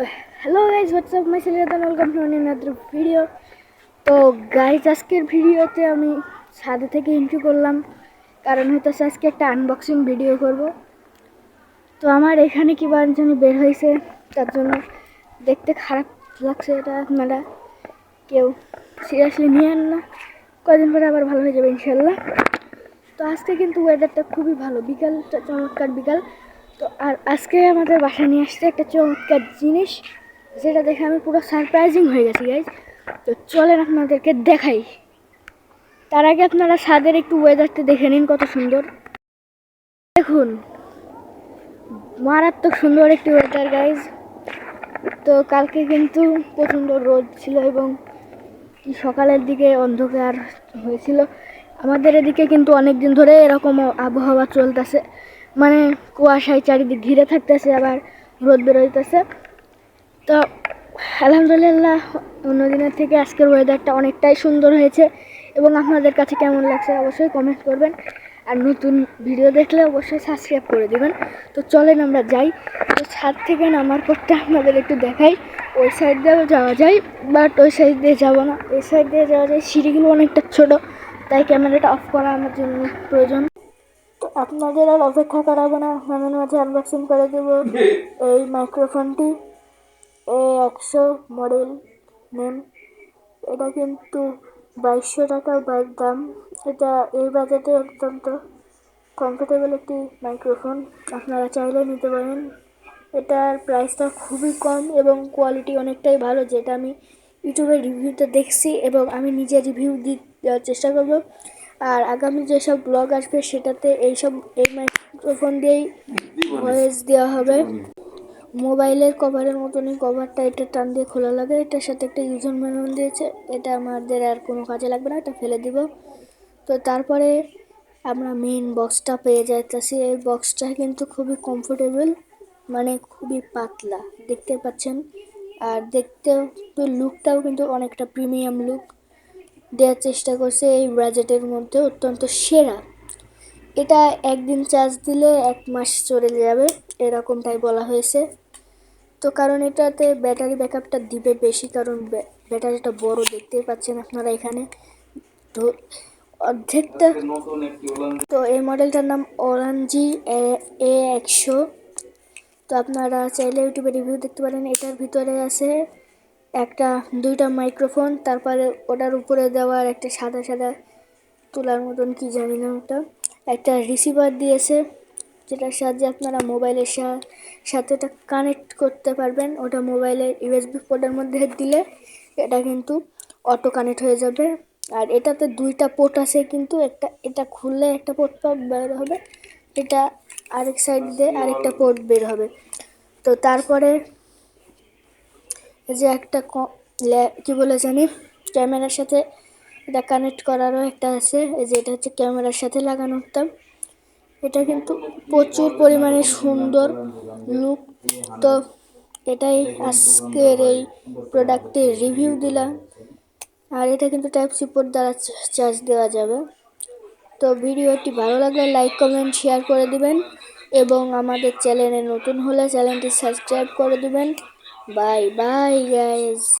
তো hello guys what's up my সিলেদান welcome to another video তো guys আজকের ভিডিওতে আমি ছাদে থেকে এন্ট্রি করলাম। কারণ হয়তো আজকে একটা আনবক্সিং ভিডিও করব। তো আমার এখানে কি জানি বের হয়েছে তার জন্য দেখতে খারাপ লাগছে এটা আপনারা কেউ সিরিয়াসলি নিয়েন না। কদিন পরে আবার ভালো হয়ে যাবে ইনশাল্লাহ তো আজকে কিন্তু ওয়েদারটা খুবই ভালো, বিকালটা চমৎকার বিকাল। তো আর আজকে আমাদের বাসায় নিয়ে আসছে একটা চমৎকার জিনিস, যেটা দেখে আমি পুরো সারপ্রাইজিং হয়ে গেছি গাইজ তো চলেন আপনাদেরকে দেখাই। তার আগে আপনারা ছাদের একটু ওয়েদারটা দেখে নিন কত সুন্দর। দেখুন, মারাত্মক সুন্দর একটি ওয়েদার গাইজ তো কালকে কিন্তু প্রচণ্ড রোদ ছিল এবং সকালের দিকে অন্ধকার হয়েছিল। আমাদের এদিকে কিন্তু অনেক দিন ধরে এরকম আবহাওয়া চলতেছে। মানে কুয়াশায় চারিদিক ঘিরে থাকতেছে, আবার রোদ বেরোইতেছে। তো আলহামদুলিল্লাহ অন্য দিনের থেকে আজকের ওয়েদারটা অনেকটাই সুন্দর হয়েছে এবং আপনাদের কাছে কেমন লাগছে অবশ্যই কমেন্ট করবেন। আর নতুন ভিডিও দেখলে অবশ্যই সাবস্ক্রাইব করে দেবেন। তো চলেন আমরা যাই। তো ছাদ থেকে নামার পরটা আপনাদের একটু দেখাই। ওই সাইড দিয়েও যাওয়া যায় বাট ওই সাইড দিয়ে যাব না। এই সাইড দিয়ে যাওয়া যায়, সিঁড়িগুলো অনেকটা ছোটো, তাই ক্যামেরাটা অফ করা আমার জন্য প্রয়োজন। আপনাদের আর অপেক্ষা করাবো না। আমি মাঝে আনবক্সিং করে দেব। এই মাইক্রোফোনটি এ একশো মডেল নেম এটা কিন্তু বাইশশো টাকা বাইক দাম। এটা এই বাজেটে অত্যন্ত কমফোর্টেবল একটি মাইক্রোফোন আপনারা চাইলে নিতে পারেন। এটার প্রাইসটা খুবই কম এবং কোয়ালিটি অনেকটাই ভালো, যেটা আমি ইউটিউবে রিভিউতে দেখছি এবং আমি নিজে রিভিউ দি দেওয়ার চেষ্টা করব। আর আগামী যেসব ব্লগ আসবে সেটাতে এইসব, এই মাইক্রোফোন দিয়েই ভয়েস দেওয়া হবে। মোবাইলের কভারের মতনই কভারটা এটা টান দিয়ে খোলা লাগে। এটার সাথে একটা ইউজন ম্যানুয়াল দিয়েছে। এটা আমাদের আর কোনো কাজে লাগবে না, এটা ফেলে দিব। তো তারপরে আমরা মেন বক্সটা পেয়ে যাইতেছি। এই বক্সটা কিন্তু খুবই কমফোর্টেবল মানে খুবই পাতলা, দেখতে পাচ্ছেন? আর দেখতেও তো লুকটাও কিন্তু অনেকটা প্রিমিয়াম লুক দেওয়ার চেষ্টা করছে এই বাজেটের মধ্যে অত্যন্ত সেরা। এটা একদিন চার্জ দিলে এক মাস চলে যাবে, এরকমটাই বলা হয়েছে। তো কারণ এটাতে ব্যাটারি ব্যাকআপটা দিবে বেশি, কারণ ব্যাটারিটা বড় দেখতেই পাচ্ছেন আপনারা এখানে। তো অর্ধেকটা তো এই মডেলটার নাম অরাঞ্জি এ একশো। তো আপনারা চাইলে ইউটিউবে রিভিউ দেখতে পারেন, এটার ভিতরে আছে একটা, দুইটা মাইক্রোফোন তারপরে ওটার উপরে দেওয়ার একটা সাদা সাদা তোলার মতন, কি জানি না ওটা। একটা রিসিভার দিয়েছে, যেটার সাহায্যে আপনারা মোবাইলের সাথে এটা কানেক্ট করতে পারবেন। ওটা মোবাইলের ইউএসবি পোর্টের মধ্যে দিলে এটা কিন্তু অটো কানেক্ট হয়ে যাবে। আর এটাতে দুইটা পোর্ট আছে কিন্তু, একটা, এটা খুললে একটা পোর্ট বের হবে। এটা আরেক সাইড দিয়ে আরেকটা পোর্ট বের হবে। তো তারপরে যে একটা কি বলে জানি, ক্যামেরার সাথে এটা কানেক্ট করারও একটা আছে। এই যে এটা হচ্ছে ক্যামেরার সাথে লাগানো হতাম এটা কিন্তু প্রচুর পরিমাণে সুন্দর লুক তো এটাই আজকের এই প্রোডাক্টের রিভিউ দিলাম। আর এটা কিন্তু টাইপ সিপোর্ট দ্বারা চার্জ দেওয়া যাবে। তো ভিডিওটি ভালো লাগলে লাইক কমেন্ট শেয়ার করে দিবেন। এবং আমাদের চ্যানেলে নতুন হলে চ্যানেলটি সাবস্ক্রাইব করে দিবেন। Bye bye guys.